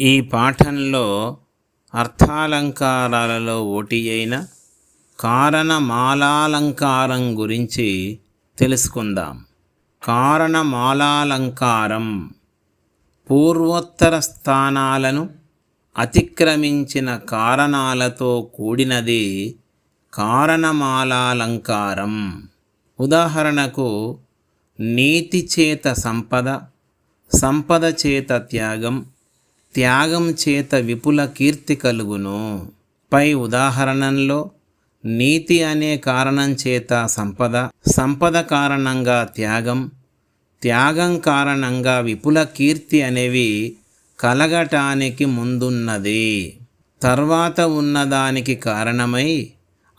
ఈ పాఠంలో అర్థాలంకారాలలో ఓటి అయిన కారణమాలాలంకారం గురించి తెలుసుకుందాం. కారణమాలాలంకారం పూర్వోత్తర స్థానాలను అతిక్రమించిన కారణాలతో కూడినది కారణమాలాలంకారం. ఉదాహరణకు నీతి చేత సంపద సంపద చేత త్యాగం త్యాగం చేత విపుల కీర్తి కలుగును. పై ఉదాహరణలో నీతి అనే కారణం చేత సంపద సంపద కారణంగా త్యాగం త్యాగం కారణంగా విపుల కీర్తి అనేవి కలగటానికి ముందున్నది. తర్వాత ఉన్నదానికి కారణమై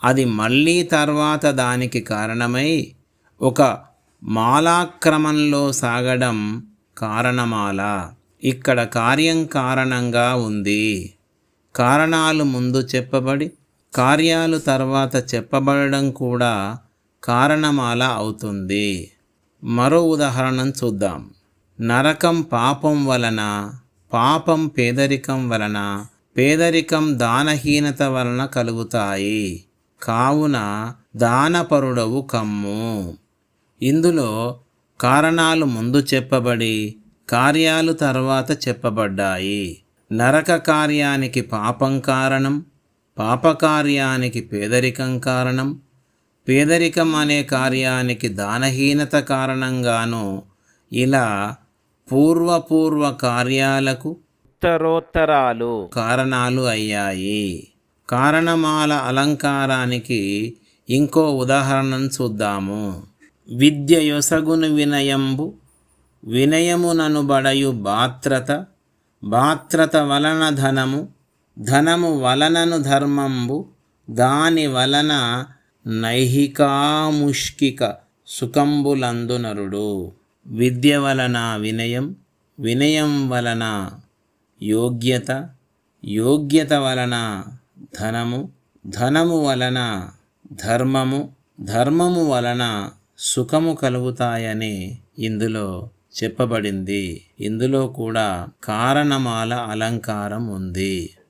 అది మళ్ళీ తర్వాత దానికి కారణమై ఒక మాలాక్రమంలో సాగడం కారణమాల. ఇక్కడ కార్యం కారణంగా ఉంది. కారణాలు ముందు చెప్పబడి కార్యాలు తర్వాత చెప్పబడడం కూడా కారణమాల అవుతుంది. మరో ఉదాహరణ చూద్దాం. నరకం పాపం వలన పాపం పేదరికం వలన పేదరికం దానహీనత వలన కలుగుతాయి. కావున దానపరుడవు కమ్ము. ఇందులో కారణాలు ముందు చెప్పబడి కార్యాలు తర్వాత చెప్పబడ్డాయి. నరక కార్యానికి పాపం కారణం పాపకార్యానికి పేదరికం కారణం పేదరికం అనే కార్యానికి దానహీనత కారణంగాను ఇలా పూర్వపూర్వ కార్యాలకు ఉత్తరోత్తరాలు. కారణాలు అయ్యాయి. కారణమాల అలంకారానికి ఇంకో ఉదాహరణను చూద్దాము. విద్య యొసగును వినయంబు వినయముననుబడయు బాత్రత బాత్రత వలన ధనము ధనము వలనను ధర్మంబు దాని వలన నైహికాముష్కిక సుఖంబులందునరుడు. విద్య వలన వినయం వినయం వలన యోగ్యత యోగ్యత వలన ధనము ధనము వలన ధర్మము ధర్మము వలన సుఖము కలుగుతాయని ఇందులో చెప్పబడింది. ఇందులో కూడా కారణమాల అలంకారం ఉంది.